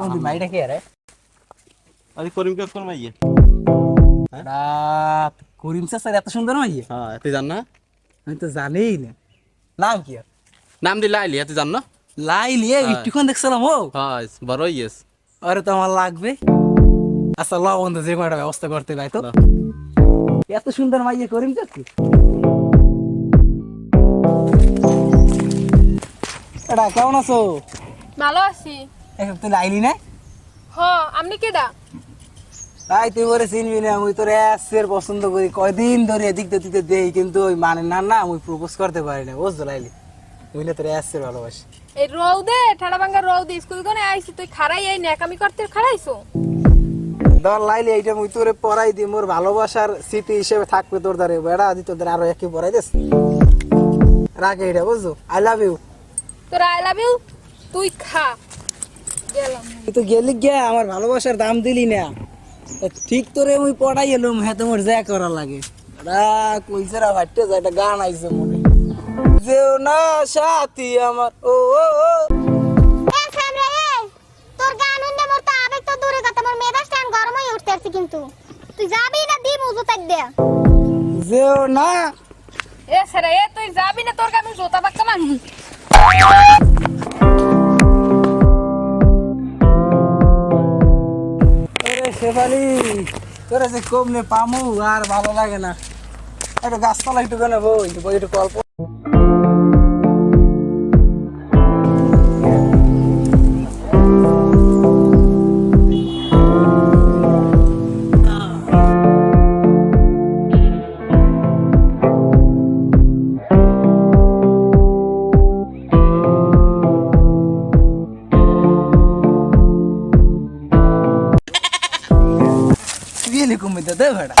কোন মাইটা কে রে আরে করিম কে কোন মাইয়ে এরা করিম স্যার এত সুন্দর মাইয়ে হ্যাঁ তুই জান না আমি তো জানিই না নাম কি নাম দিলে আইলি তুই জান না লাইলি একটুক্ষণ দেখছিলাম ও হ্যাঁ বড় ইয়েস আরে তো আমার লাগবে আচ্ছা ল বন্ধু যে কোনো একটা ব্যবস্থা করতে ভাই তো এত সুন্দর মাইয়ে করিম চাচ্ছি এটা কেমন আছো ভালো আছি এখন তুই লাইলি না? হ আপনি কেডা? তাই তুই করে চিনবি না আমি তোর এসের পছন্দ করি। কয়দিন ধরে এদিক দিতে দেই কিন্তু ওই মানে না না আমি প্রপোজ করতে পারি না বুঝছ লাইলি? বুঝলে তোর এসের ভালোবাসি। এই রৌদে ঠাডা ভাঙ্গা রৌদে স্কুল কোনে আইছি তুই খারাই এই ন্যাকামি করতে খারাইছো ধর লাইলি এইটা মুই তোরে পড়াই দি মোর ভালোবাসার স্মৃতি হিসেবে থাকবে তোর দ্বারে বেড়া দি তোদের আরও একই পড়াই দিস। রাখে বুঝছ? আই লাভ ইউ তোর আই লাভ ইউ তুই খা। তুই তো গেলি গিয়া আমার ভালোবাসার দাম দিলি না। এ ঠিক তোরে মুই পড়াই এলুম হ্যাঁ তোমার যা করা লাগে। রা কইছেরা ভাট্টে যা একটা গান আইছে মনে। যেও না সাথী আমার ও ও ও। তোর গান শুনলে মোর তো আবেগ তো দূরে কথা মোর মেজাজ টান গরম হয়ে উঠতে কিন্তু। তুই যাবি না দে যেও না। এ সেরা এ তুই যাবি না তোর আমি জোতা বাক্কা মানি তোরা যে কমনে পামু, আর ভালো লাগে না। একটু গাছপালা একটু কেন বই একটু গল্প। বিয়েলি কমে দে ভাড়া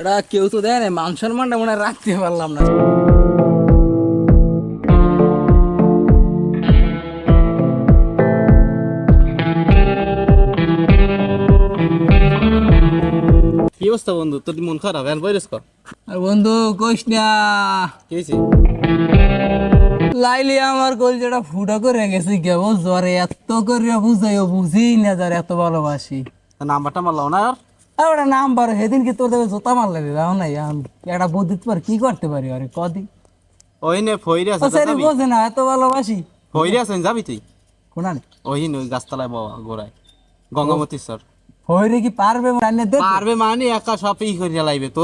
এটা কেউ তো দেয় না মান সম্মানটা মনে রাখতে পারলাম না কি অবস্থা বন্ধু তোর মন খারাপ এখন বইরেস কর আর বন্ধু কইস না কি হয়েছে লাইলি আমার কল যেটা ফুটা করে গেছে কেবল জ্বরে এত করে বুঝাইও বুঝি না যার এত ভালোবাসি। নাম্বারটা মারলাও না আর? আর ওটা নাম সেদিন কি তোর দেবে জোতা মারলে দিলাম না একটা বুদ্ধিত পার কি করতে পারি আরে কদি ওই নে ফইরে আছে সেরি বোঝে না এত ভালোবাসি। ফইরে আছে যাবি তুই? কোনা ওই নে গাছতলায় বাবা গোড়ায়। গঙ্গামতি স্যার হইরে কি পারবে দে পারবে মানে একা সব ই করে লাইবে।